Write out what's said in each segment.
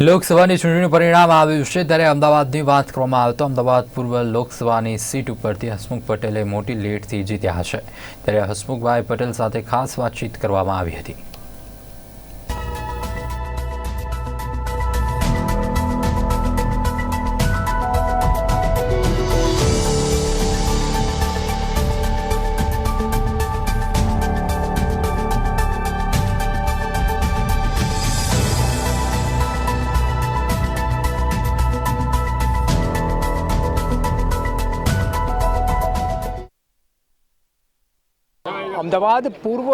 લોકસભાની ચૂંટણીનું પરિણામ આવ્યું છે. ત્યારે અમદાવાદની વાત કરવામાં આવે તો અમદાવાદ પૂર્વ લોકસભાની સીટ ઉપરથી હસમુખ પટેલે મોટી લેટથી જીત્યા છે ત્યારે હસમુખભાઈ પટેલ સાથે ખાસ વાતચીત કરવામાં આવી હતી. અમદાવાદ પૂર્વ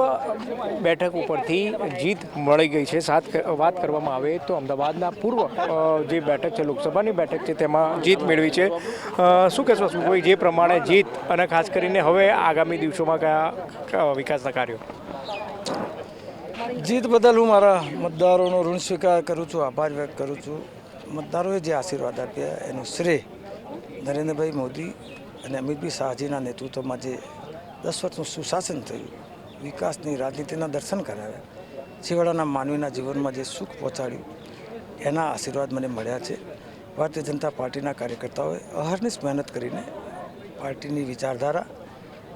બેઠક ઉપરથી જીત મળી ગઈ છે. સાત વાત કરવામાં આવે તો અમદાવાદના પૂર્વ જે બેઠક છે, લોકસભાની બેઠક છે, તેમાં જીત મેળવી છે. શું કહેશો કોઈ જે પ્રમાણે જીત અને ખાસ કરીને હવે આગામી દિવસોમાં કયા વિકાસના કાર્યો? જીત બદલ હું મારા મતદારોનો ઋણ સ્વીકાર કરું છું, આભાર વ્યક્ત કરું છું. મતદારોએ જે આશીર્વાદ આપ્યા, એનો શ્રેય નરેન્દ્રભાઈ મોદી અને અમિતભાઈ શાહજીના નેતૃત્વમાં જે દસ વર્ષનું સુશાસન થયું. વિકાસની રાજનીતિના દર્શન કરાવ્યા. છેવાડાના માનવીના જીવનમાં જે સુખ પહોંચાડ્યું, એના આશીર્વાદ મને મળ્યા છે. ભારતીય જનતા પાર્ટીના કાર્યકર્તાઓએ અહર્નિશ મહેનત કરીને પાર્ટીની વિચારધારા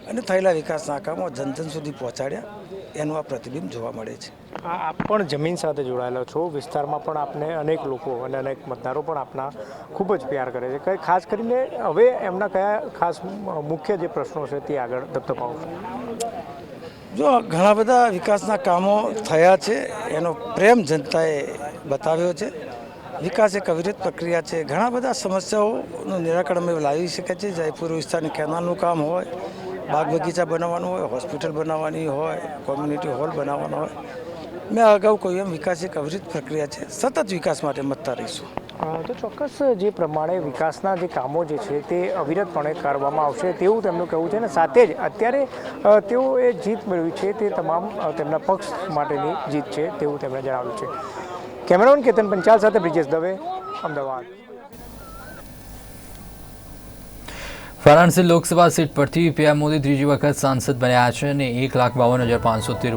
અને થયેલા વિકાસના કામો જન જન સુધી પહોંચાડ્યા એનું આ પ્રતિબિંબ જોવા મળે છે. આપ પણ જમીન સાથે જોડાયેલા છો. વિસ્તારમાં પણ આપને અનેક લોકો અને અનેક મતદારો પણ આપના ખૂબ જ પ્યાર કરે છે. કંઈ ખાસ કરીને હવે એમના કયા ખાસ મુખ્ય જે પ્રશ્નો છે તે આગળ ધપધપાવો જો ઘણા બધા વિકાસના કામો થયા છે એનો પ્રેમ જનતાએ બતાવ્યો છે. વિકાસ એક અવિરત પ્રક્રિયા છે. ઘણા બધા સમસ્યાઓનું નિરાકરણ અમે લાવી શકે છે. જયપુર વિસ્તારની કેનાલનું કામ હોય બાગ બગીચા બનાવવાનું હોય, હોસ્પિટલ બનાવવાની હોય, કોમ્યુનિટી હોલ બનાવવાનો હોય, મેં અગાઉ કહ્યું એમ વિકાસ એક અવિરત પ્રક્રિયા છે, સતત વિકાસ માટે મતતા રહીશું. તો ચોક્કસ જે પ્રમાણે વિકાસના જે કામો જે છે તે અવિરતપણે કરવામાં આવશે તેવું તેમનું કહેવું છે અને સાથે જ અત્યારે તેઓએ જીત મેળવી છે તે તમામ તેમના પક્ષ માટેની જીત છે તેવું તેમણે જણાવ્યું છે. કેમેરામેન કેતન પંચાલ સાથે બ્રિજેશ દવે, અમદાવાદ. વારાણસી લોકસભા સીટ પરથી પીએમ મોદી ત્રીજી વખત સાંસદ બન્યા છે અને એક લાખ બાવન હજાર પાંચસો તેર